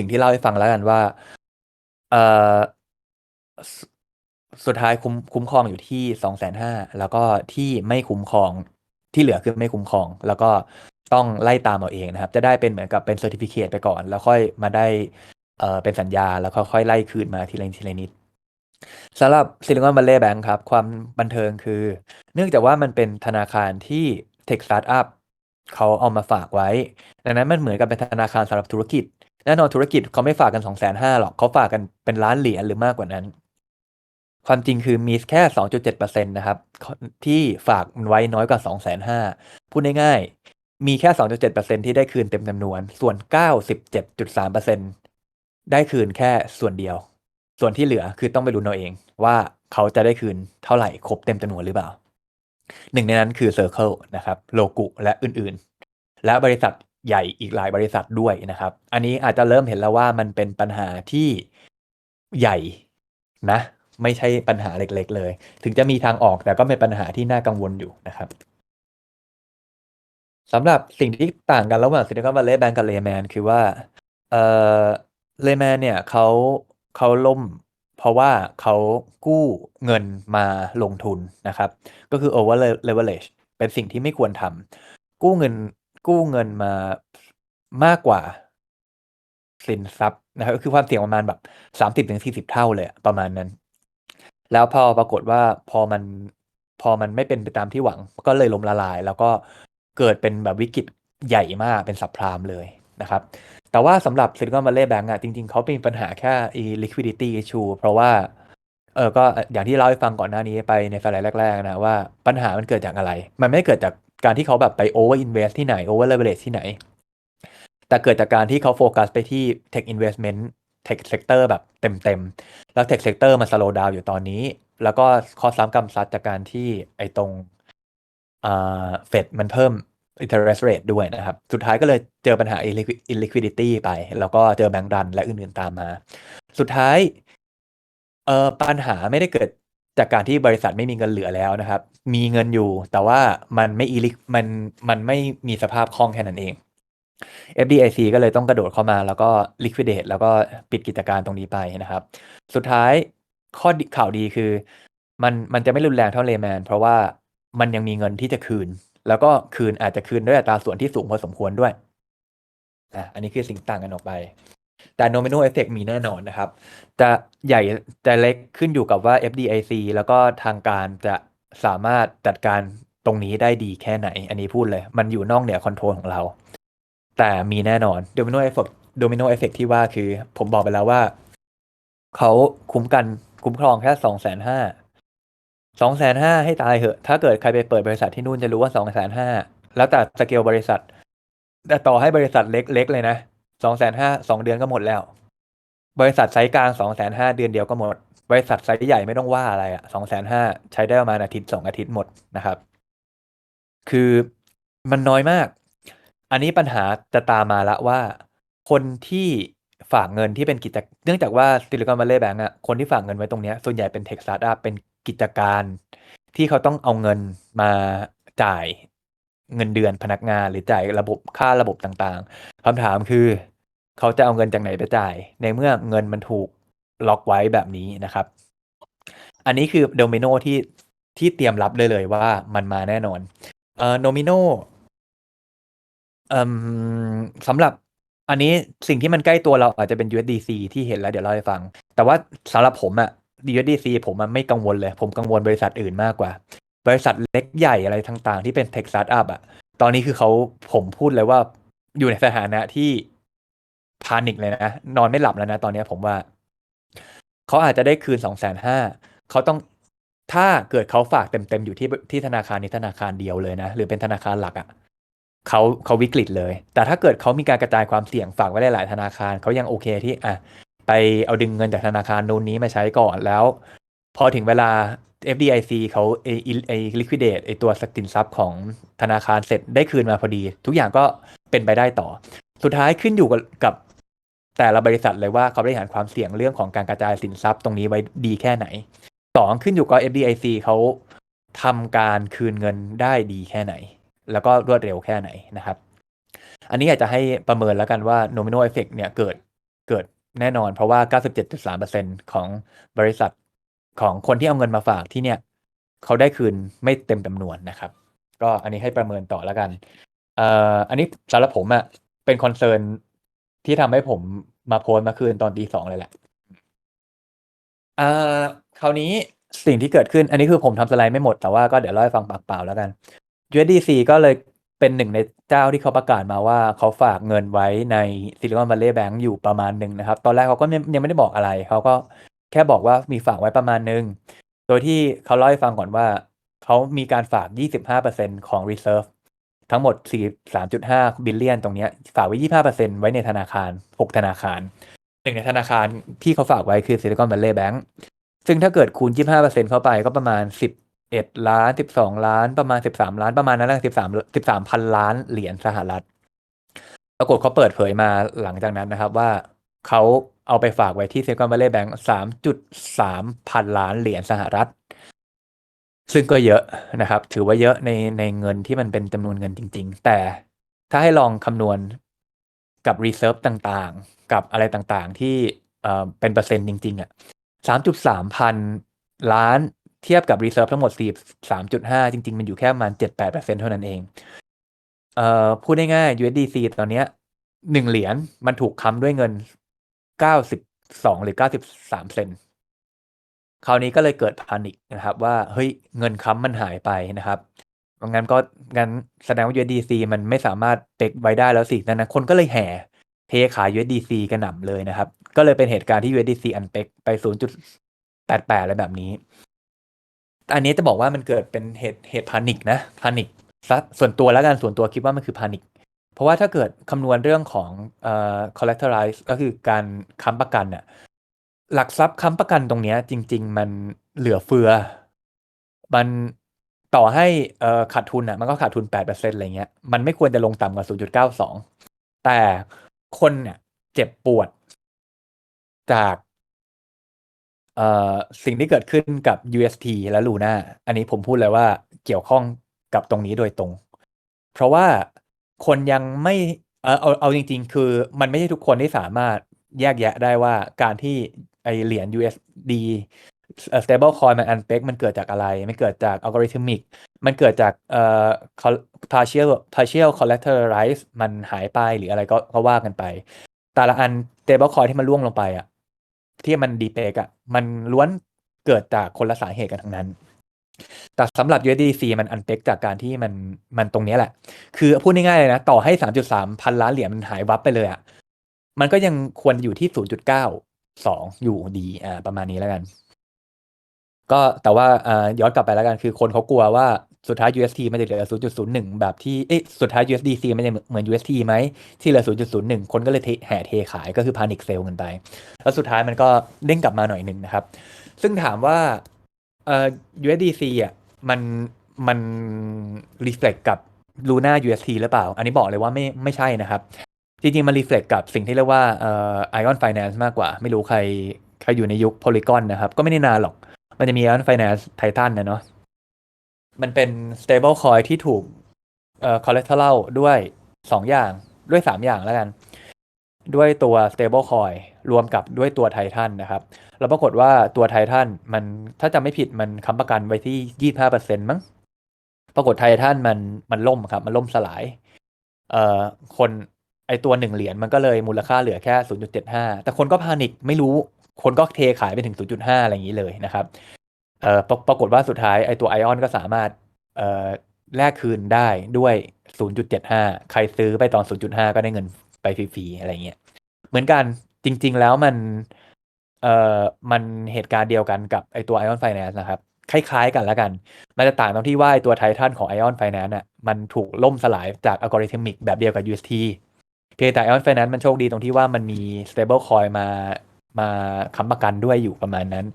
สิ่งที่เล่าให้ฟังแล้วกันว่า เออสุดท้ายคุ้มคุ้มครองอยู่ที่สองแสนห้าแล้วก็ที่ไม่คุ้มครองที่เหลือคือไม่คุ้มครอง แล้วก็ต้องไล่ตามเอาเองนะครับ จะได้เป็นเหมือนกับเป็นเซอร์ติฟิเคตไปก่อน แล้วค่อยมาได้เอ่อเป็นสัญญาแล้วก็ค่อยไล่คืนมาทีละนิดทีละนิดสำหรับซิลิคอนวัลเลย์แบงค์ครับ ความบันเทิงคือ เนื่องจากว่ามันเป็นธนาคารที่เทคสตาร์ทอัพเขาเอามาฝากไว้ ดังนั้นมันเหมือนกับเป็นธนาคารสำหรับธุรกิจ แน่นอนธุรกิจเขาไม่ฝากกันสองแสนห้าหรอกเขาฝากกันเป็นล้านเหรียญหรือมากกว่านั้น ความจริงคือมีแค่สองจุดเจ็ดเปอร์เซ็นตนะครับ ที่ฝากไว้น้อยกว่าสองแสนห้าพูดง่ายๆ มีแค่สองจุดเจ็ดเปอร์เซ็นที่ได้คืนเต็มจำนวน ส่วนเก้าสิบเจ็ดจุดสามเปอร์เซ็นได้คืนแค่ส่วนเดียว ส่วนที่เหลือคือต้องไปดูเอาเองว่าเขาจะได้คืนเท่าไหร่ครบเต็มจำนวนหรือเปล่าหนึ่งในนั้นคือ Circle นะครับโลกุและอื่นๆ และบริษัท ใหญ่อีกหลายบริษัทด้วยนะครับ อันนี้อาจจะเริ่มเห็นแล้วว่ามันเป็นปัญหาที่ใหญ่นะ ไม่ใช่ปัญหาเล็ก ๆ เลย ถึงจะมีทางออกแต่ก็เป็นปัญหาที่น่ากังวลอยู่นะครับสำหรับสิ่งที่ต่างกันระหว่างซิลิคอนวัลเลย์แบงก์กับเลแมนคือว่าเออเลแมนเนี่ยเขาเขาล่มเพราะว่าเขากู้เงินมาลงทุนนะครับ ก็คือ over leverage เป็นสิ่งที่ไม่ควรทำกู้เงิน กู้เงินมามากกว่า สินทรัพย์นะครับก็คือความเสี่ยงประมาณแบบสามสิบถึงสี่สิบเท่าเลยประมาณนั้น แล้วพอปรากฏว่าพอมันพอมันไม่เป็นไปตามที่หวัง ก็เลยล้มละลาย แล้วก็เกิดเป็นแบบวิกฤตใหญ่มากเป็นสับพรามเลยนะครับ แต่ว่าสำหรับ Silicon Valley Bank อะจริง ๆเขาเป็นปัญหาแค่ liquidity issue เพราะว่าเออก็อย่างที่เล่าให้ฟังก่อนหน้านี้ไปในสไลด์แรก ๆ นะว่าปัญหามันเกิดจากอะไร มันไม่เกิดจาก การที่เขาแบบไป over invest ที่ไหน over leverage ที่ไหน แต่เกิดจากการที่เขาโฟกัสไปที่ tech investment tech sector แบบเต็มๆ แล้ว tech sector มัน slow down อยู่ตอนนี้ แล้วก็ข้อซ้ำกำซัดจากการที่ไอ้ตรงเฟดมันเพิ่ม interest rate ด้วยนะครับ สุดท้ายก็เลยเจอปัญหา illiquidity ไป แล้วก็เจอแบงก์รันและอื่นๆตามมา สุดท้ายเออปัญหาไม่ได้เกิด จากการที่บริษัทไม่มีเงินเหลือแล้วนะครับ มีเงินอยู่ แต่ว่ามันไม่อีลิกมันมันไม่มีสภาพคล่องแค่นั้นเอง FDIC ก็เลยต้องกระโดดเข้ามาแล้วก็ liquidate แล้วก็ปิดกิจการตรงนี้ไปนะครับ สุดท้ายข้อข่าวดีคือ มันมันจะไม่รุนแรงเท่าเลแมนเพราะว่ามันยังมีเงินที่จะคืน แล้วก็คืนอาจจะคืนด้วยอัตราส่วนที่สูงพอสมควรด้วยอะอันนี้คือสิ่งต่างกันออกไป แต่ nominal effect มีแน่นอนนะครับ จะใหญ่จะเล็กขึ้นอยู่กับว่า FDIC แล้วก็ทางการจะสามารถจัดการตรงนี้ได้ดีแค่ไหน อันนี้พูดเลย มันอยู่นอกเหนือคอนโทรลของเรา แต่มีแน่นอน domino effect domino effect ที่ว่าคือ ผมบอกไปแล้วว่า เขาคุ้มกันคุ้มครองแค่สองแสนห้าสองแสนห้าให้ตายเหอะ ถ้าเกิดใครไปเปิดบริษัทที่นู่นจะรู้ว่าสองแสนห้าแล้วแต่สเกลบริษัท แต่ต่อให้บริษัทเล็กๆเลยนะ สองแสนห้าสองเดือนก็หมดแล้ว บริษัทไซส์กลางสองแสนห้าเดือนเดียวก็หมด บริษัทไซส์ใหญ่ไม่ต้องว่าอะไรอะสองแสนห้าใช้ได้ประมาณอาทิตย์สองอาทิตย์หมดนะครับ คือมันน้อยมาก อันนี้ปัญหาจะตามมาละว่า คนที่ฝากเงินที่เป็นกิจเนื่องจากว่าซิลิคอนวัลเลย์แบงก์อะคนที่ฝากเงินไว้ตรงเนี้ยส่วนใหญ่เป็นเทคสตาร์ทอัพเป็นกิจการที่เขาต้องเอาเงินมาจ่ายเงินเดือนพนักงานหรือจ่ายระบบค่าระบบต่างๆคำถามคือ เขาจะเอาเงินจากไหนไปจ่าย ในเมื่อเงินมันถูกล็อกไว้แบบนี้นะครับ อันนี้คือโดมิโนที่ที่เตรียมรับเลยเลยว่ามันมาแน่นอน เอ่อโนมิโนเอ่อสำหรับอันนี้สิ่งที่มันใกล้ตัวเราอาจจะเป็น USDC ที่เห็นแล้วเดี๋ยวเล่าให้ฟัง แต่ว่าสำหรับผมอะ USDC ผมมันไม่กังวลเลย ผมกังวลบริษัทอื่นมากกว่า บริษัทเล็กใหญ่อะไรต่างๆ ที่เป็นเทคสตาร์ทอัพอะตอนนี้คือเขาผมพูดเลยว่าอยู่ในสถานะที่ นิกเลยนะนอนไม่หลับแล้วนะตอนนี้ผมว่า เขาอาจจะได้คืนสองแสนห้าเขาต้องถ้าเกิดเขาฝากเต็มๆอยู่ที่ที่ธนาคารนี้ธนาคารเดียวเลยนะ หรือเป็นธนาคารหลักอะ่ะเขาเขาวิกฤตเลย แต่ถ้าเกิดเขามีการกระจายความเสี่ยงฝากไว้หลายธนาคารเขายังโอเคที่อะไปเอาดึงเงินจากธนาคารนู้นนี้มาใช้ก่อนแล้ว พอถึงเวลา FDIC เขาไอไอ liquidate ไอตัวสินทรัพย์ของธนาคารเสร็จได้คืนมาพอดี ทุกอย่างก็เป็นไปได้ต่อ สุดท้ายขึ้นอยู่กับ แต่ละบริษัทเลยว่าเขาบริหารความเสี่ยงเรื่องของการกระจายสินทรัพย์ตรงนี้ไว้ดีแค่ไหนสองขึ้นอยู่กับ FDIC เขาทำการคืนเงินได้ดีแค่ไหน แล้วก็รวดเร็วแค่ไหนนะครับ อันนี้อยากจะให้ประเมินแล้วกันว่า nominal effect เนี่ยเกิดเกิดแน่นอน เพราะว่า 97.3%ของบริษัทของคนที่เอาเงินมาฝากที่เนี่ย เขาได้คืนไม่เต็มจำนวนนะครับ ก็อันนี้ให้ประเมินต่อแล้วกันเอ่ออันนี้สำหรับผมอะเป็นคอนเซิร์น ที่ทำให้ผมมาโพสต์เมื่อคืนตอนตีสองเลยแหละอ่าคราวนี้สิ่งที่เกิดขึ้น อันนี้คือผมทำสไลด์ไม่หมด แต่ว่าก็เดี๋ยวเล่าให้ฟังปากเปล่าแล้วกัน USDC ก็เลยเป็นหนึ่งในเจ้าที่เขาประกาศมาว่าเขาฝากเงินไว้ใน Silicon Valley Bank อยู่ประมาณหนึ่งนะครับ ตอนแรกเขาก็ยังยังไม่ได้บอกอะไร เขาก็แค่บอกว่ามีฝากไว้ประมาณหนึ่งโดยที่เขาเล่าให้ฟังก่อนว่า เขามีการฝาก 25%ของ Reserve ทั้งหมด 43.5 บิลเลียนตรงนี้ฝากไว้ 25%ไว้ในธนาคาร 6 ธนาคาร หนึ่งในธนาคารที่เขาฝากไว้คือ Silicon Valley Bank ซึ่งถ้าเกิดคูณ 25%เข้าไปก็ประมาณ 11 ล้าน 12 ล้าน ประมาณ 13 ล้าน ประมาณนั้นแหละ13 13พันล้านเหรียญสหรัฐ ปรากฏเขาเปิดเผยมาหลังจากนั้นนะครับว่าเขาเอาไปฝากไว้ที่ Silicon Valley Bank 3.3 พันล้านเหรียญสหรัฐ ซึ่งก็เยอะนะครับ ถือว่าเยอะในในเงินที่มันเป็นจำนวนเงินจริง ๆ แต่ถ้าให้ลองคำนวณกับ Reserve ต่างๆ กับอะไรต่างๆ ที่เอ่อเป็นเปอร์เซ็นต์จริงๆอะ3.3พันล้านเทียบกับ Reserve ทั้งหมด43.5จริง ๆ มันอยู่แค่ประมาณ7-8%เปอร์เซ็นเท่านั้นเองเอ่อพูดง่ายๆ USDC ตอนเนี้ย1เหรียญมันถูกค้ำด้วยเงิน92หรือ93เซน คราวนี้ก็เลยเกิด panic นะครับ ว่าเฮ้ยเงินค้ำมันหายไปนะครับงั้นก็งั้นแสดงว่า USDC มันไม่สามารถ peg ไว้ได้แล้วสิดังนั้นคนก็เลยแห่เทขาย USDC กระหน่ำเลยนะครับ ก็เลยเป็นเหตุการณ์ที่ USDC unpeg ไป 0.88 อะไรแบบนี้ อันนี้จะบอกว่ามันเกิดเป็นเหตุเหตุ panic นะ panic ซะส่วนตัวแล้วกันส่วนตัวคิดว่ามันคือ panic เพราะว่าถ้าเกิดคำนวณเรื่องของเอ่อ collateralize ก็คือการค้ำประกันน่ะ หลักทรัพย์ค้ำประกันตรงเนี้ยจริง ๆ มันเหลือเฟือ มันต่อให้เอ่อขาดทุนน่ะมันก็ขาดทุน8%อร์เซ็นอะไรเงี้ยมันไม่ควรจะลงต่ำกว่า0.92แต่คนเนี่ยเจ็บปวด จากเอ่อสิ่งที่เกิดขึ้นกับ UST และ Luna อันนี้ผมพูดเลยว่าเกี่ยวข้องกับตรงนี้โดยตรง เพราะว่าคนยังไม่เอ่อเอาเอาจริง ๆ คือมันไม่ใช่ทุกคนที่สามารถแยกแยะได้ว่าการที่ ไอเหรียญ USD เอ่อ stablecoin มัน unpeg มันเกิดจากอะไร มันเกิดจาก algorithmic มันเกิดจากเอ่อ partial partial collateralize มันหายไปหรืออะไรก็ก็ว่ากันไป แต่ละอัน stablecoin ที่มันร่วงลงไปอะที่มัน depeg อะมันล้วนเกิดจากคนละสาเหตุกันทั้งนั้น แต่สำหรับ USDC มัน unpeg จากการที่มันมันตรงนี้แหละ คือพูดง่ายๆเลยนะ ต่อให้ 3.3 พันล้านเหรียญมันหายวับไปเลยอะมันก็ยังควรอยู่ที่ 0.9 0.92อยู่ดีอ่าประมาณนี้แล้วกัน ก็แต่ว่าอ่าย้อนกลับไปแล้วกันคือคนเขากลัวว่าสุดท้าย UST มันจะเหลือ 0.01 แบบที่ เอ๊ะ สุดท้าย USDC มันจะเหมือน UST ไหม ที่เหลือ 0.01 คนก็เลยแห่เทขายก็คือ panic sell กันไป แล้วสุดท้ายมันก็เด้งกลับมาหน่อยหนึ่งนะครับ ซึ่งถามว่า เอ่อ USDC อะ มัน มัน reflect กับ Luna UST หรือเปล่า อันนี้บอกเลยว่าไม่ ไม่ใช่นะครับ จริงๆ มัน reflect กับสิ่งที่เรียกว่าเอ่อ Ion Finance มากกว่า ไม่รู้ใครใครอยู่ในยุค Polygon นะครับ ก็ไม่ได้นานหรอก มันจะมี Ion Finance Titan อะเนาะมันเป็น stablecoin ที่ถูกเอ่อ collateral ด้วย2องอย่างด้วย3อย่างแล้วกัน ด้วยตัว stablecoin รวมกับด้วยตัว Titan นะครับ แล้วปรากฏว่าตัว Titan มันถ้าจำไม่ผิดมันค้ำประกันไว้ที่25%มั้งปรากฏ Titan มันมันล่มครับ มันล่มสลาย เอ่อคน ไอตัว1เหรียญมันก็เลยมูลค่าเหลือแค่ 0.75 แต่คนก็ panic ไม่รู้คนก็เทขายไปถึง 0.5 อะไรอย่างงี้เลยนะครับเอ่อปรากฏว่าสุดท้ายไอตัว Ion ก็สามารถเอ่อแลกคืนได้ด้วย 0.75 ใครซื้อไปตอน 0.5 ก็ได้เงินไปฟรีๆอะไรอย่างเงี้ยเหมือนกันจริง ๆ แล้วมันเอ่อมันเหตุการณ์เดียวกันกับไอตัว Ion Finance นะครับ คล้ายๆกันแล้วกัน มันจะต่างตรงที่ว่าไอตัว Titan ของ Ion Finance น่ะมันถูกล่มสลายจาก algorithmic แบบเดียวกับ UST พียงแต่ Ion Finance มันโชคดีตรงที่ว่ามันมี stablecoin มามาค้ำประกันด้วยอยู่ประมาณนั้น